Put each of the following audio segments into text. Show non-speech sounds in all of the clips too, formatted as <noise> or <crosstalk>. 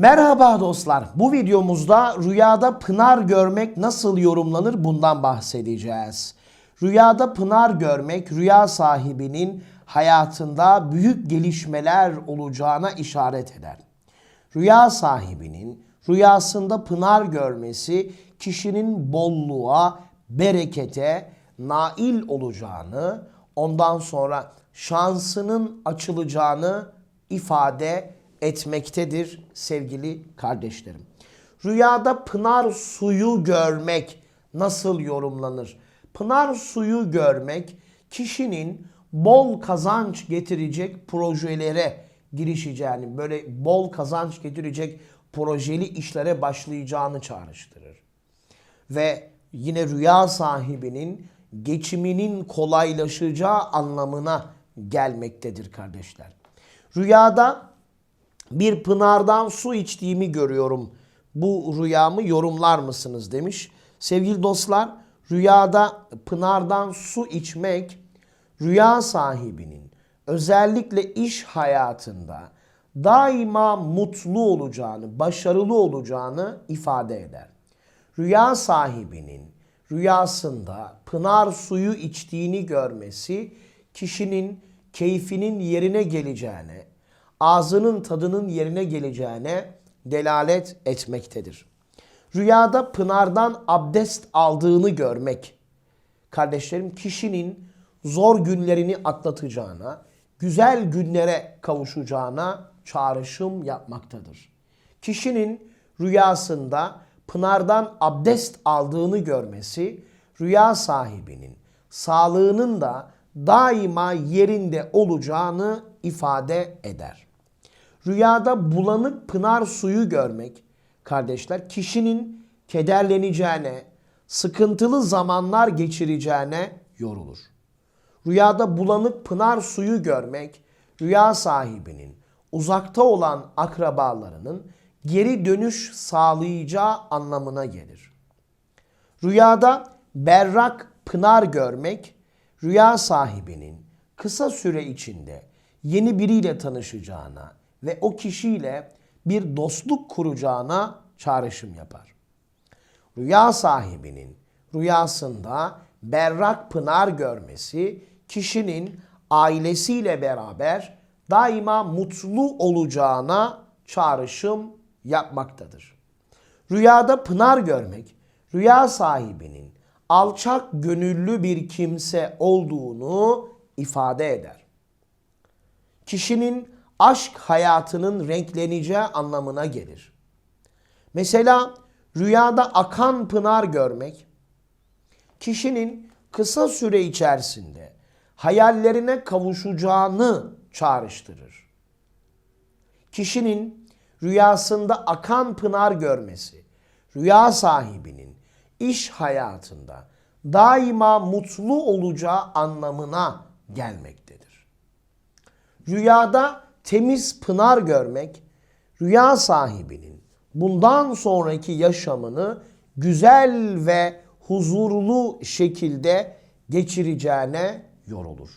Merhaba dostlar. Bu videomuzda rüyada pınar görmek nasıl yorumlanır bundan bahsedeceğiz. Rüyada pınar görmek rüya sahibinin hayatında büyük gelişmeler olacağına işaret eder. Rüya sahibinin rüyasında pınar görmesi kişinin bolluğa, berekete nail olacağını, ondan sonra şansının açılacağını ifade etmektedir sevgili kardeşlerim. Rüyada pınar suyu görmek nasıl yorumlanır? Pınar suyu görmek kişinin bol kazanç getirecek projelere girişeceğini, böyle bol kazanç getirecek projeli işlere başlayacağını çağrıştırır. Ve yine rüya sahibinin geçiminin kolaylaşacağı anlamına gelmektedir kardeşler. Rüyada bir pınardan su içtiğimi görüyorum. Bu rüyamı yorumlar mısınız demiş. Sevgili dostlar, rüyada pınardan su içmek rüya sahibinin özellikle iş hayatında daima mutlu olacağını, başarılı olacağını ifade eder. Rüya sahibinin rüyasında pınar suyu içtiğini görmesi kişinin keyfinin yerine geleceğine, ağzının tadının yerine geleceğine delalet etmektedir. Rüyada pınardan abdest aldığını görmek, kardeşlerim kişinin zor günlerini atlatacağına, güzel günlere kavuşacağına çağrışım yapmaktadır. Kişinin rüyasında pınardan abdest aldığını görmesi, rüya sahibinin sağlığının da daima yerinde olacağını ifade eder. Rüyada bulanık pınar suyu görmek, kardeşler, kişinin kederleneceğine, sıkıntılı zamanlar geçireceğine yorulur. Rüyada bulanık pınar suyu görmek, rüya sahibinin uzakta olan akrabalarının geri dönüş sağlayacağı anlamına gelir. Rüyada berrak pınar görmek, rüya sahibinin kısa süre içinde yeni biriyle tanışacağına ve o kişiyle bir dostluk kuracağına çağrışım yapar. Rüya sahibinin rüyasında berrak pınar görmesi kişinin ailesiyle beraber daima mutlu olacağına çağrışım yapmaktadır. Rüyada pınar görmek, rüya sahibinin alçak gönüllü bir kimse olduğunu ifade eder. Kişinin aşk hayatının renkleneceği anlamına gelir. Mesela rüyada akan pınar görmek, kişinin kısa süre içerisinde hayallerine kavuşacağını çağrıştırır. Kişinin rüyasında akan pınar görmesi, rüya sahibinin iş hayatında daima mutlu olacağı anlamına gelmektedir. Rüyada temiz pınar görmek, rüya sahibinin bundan sonraki yaşamını güzel ve huzurlu şekilde geçireceğine yorulur.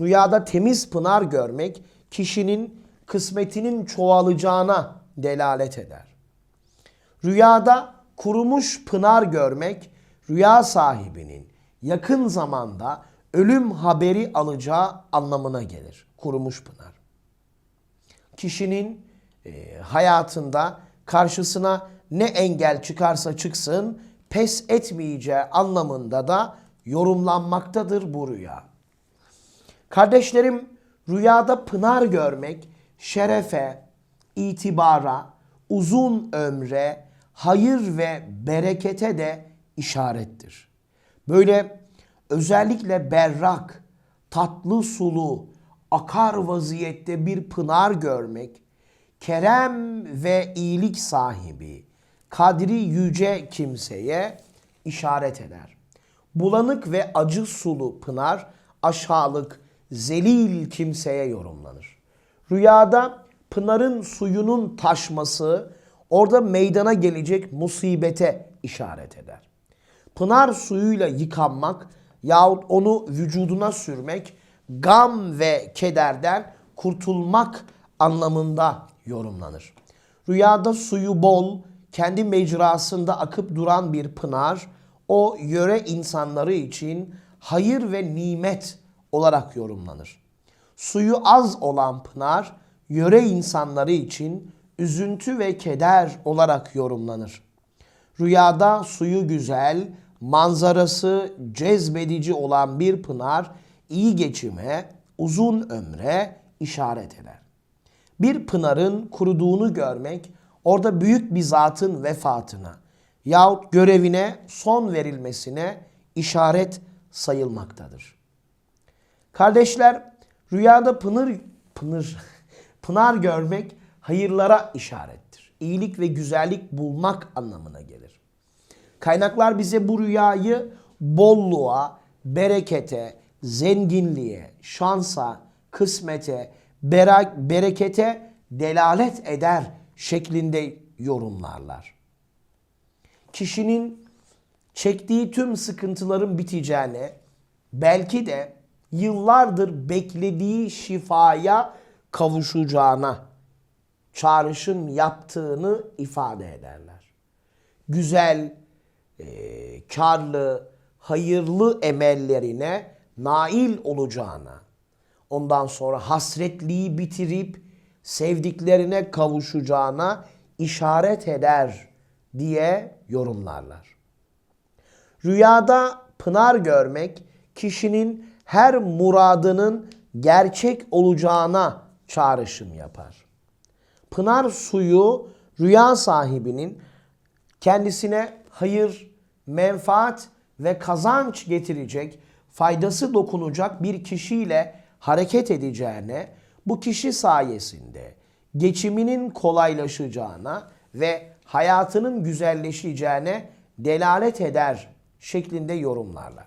Rüyada temiz pınar görmek kişinin kısmetinin çoğalacağına delalet eder. Rüyada kurumuş pınar görmek rüya sahibinin yakın zamanda ölüm haberi alacağı anlamına gelir. Kurumuş pınar. Kişinin e, hayatında karşısına ne engel çıkarsa çıksın pes etmeyeceği anlamında da yorumlanmaktadır bu rüya. Kardeşlerim rüyada pınar görmek şerefe, itibara, uzun ömre, hayır ve berekete de işarettir. Böyle özellikle berrak, tatlı sulu, akar vaziyette bir pınar görmek, kerem ve iyilik sahibi, kadri yüce kimseye işaret eder. Bulanık ve acı sulu pınar aşağılık, zelil kimseye yorumlanır. Rüyada pınarın suyunun taşması orada meydana gelecek musibete işaret eder. Pınar suyuyla yıkanmak yahut onu vücuduna sürmek gam ve kederden kurtulmak anlamında yorumlanır. Rüyada suyu bol, kendi mecrasında akıp duran bir pınar, o yöre insanları için hayır ve nimet olarak yorumlanır. Suyu az olan pınar, yöre insanları için üzüntü ve keder olarak yorumlanır. Rüyada suyu güzel, manzarası cezbedici olan bir pınar iyi geçime, uzun ömre işaret eder. Bir pınarın kuruduğunu görmek orada büyük bir zatın vefatına yahut görevine son verilmesine işaret sayılmaktadır. Kardeşler rüyada pınır pınır <laughs> pınar görmek hayırlara işarettir. İyilik ve güzellik bulmak anlamına gelir. Kaynaklar bize bu rüyayı bolluğa, berekete, zenginliğe, şansa, kısmete, berekete delalet eder şeklinde yorumlarlar. Kişinin çektiği tüm sıkıntıların biteceğine, belki de yıllardır beklediği şifaya kavuşacağına çağrışım yaptığını ifade ederler. Güzel, e, karlı, hayırlı emellerine nail olacağına, ondan sonra hasretliği bitirip sevdiklerine kavuşacağına işaret eder diye yorumlarlar. Rüyada pınar görmek kişinin her muradının gerçek olacağına çağrışım yapar. Pınar suyu rüya sahibinin kendisine hayır, menfaat ve kazanç getirecek, faydası dokunacak bir kişiyle hareket edeceğine, bu kişi sayesinde geçiminin kolaylaşacağına ve hayatının güzelleşeceğine delalet eder şeklinde yorumlarlar.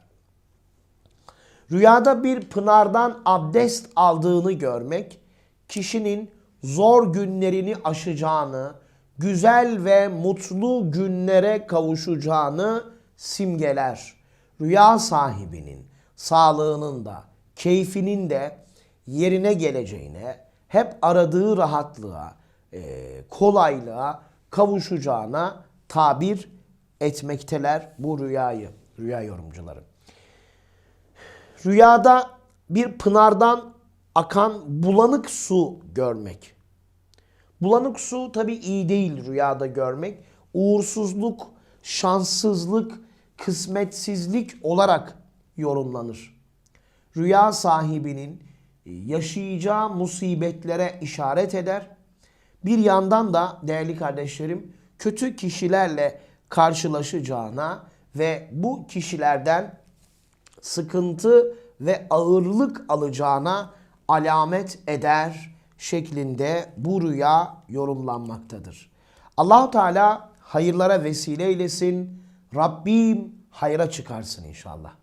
Rüyada bir pınardan abdest aldığını görmek, kişinin zor günlerini aşacağını, güzel ve mutlu günlere kavuşacağını simgeler. Rüya sahibinin sağlığının da, keyfinin de yerine geleceğine, hep aradığı rahatlığa, e, kolaylığa kavuşacağına tabir etmekteler bu rüyayı, rüya yorumcuları. Rüyada bir pınardan akan bulanık su görmek. Bulanık su tabi iyi değil rüyada görmek. Uğursuzluk, şanssızlık, kısmetsizlik olarak yorumlanır. Rüya sahibinin yaşayacağı musibetlere işaret eder. Bir yandan da değerli kardeşlerim kötü kişilerle karşılaşacağına ve bu kişilerden sıkıntı ve ağırlık alacağına alamet eder şeklinde bu rüya yorumlanmaktadır. Allahu Teala hayırlara vesile eylesin. Rabbim hayra çıkarsın inşallah.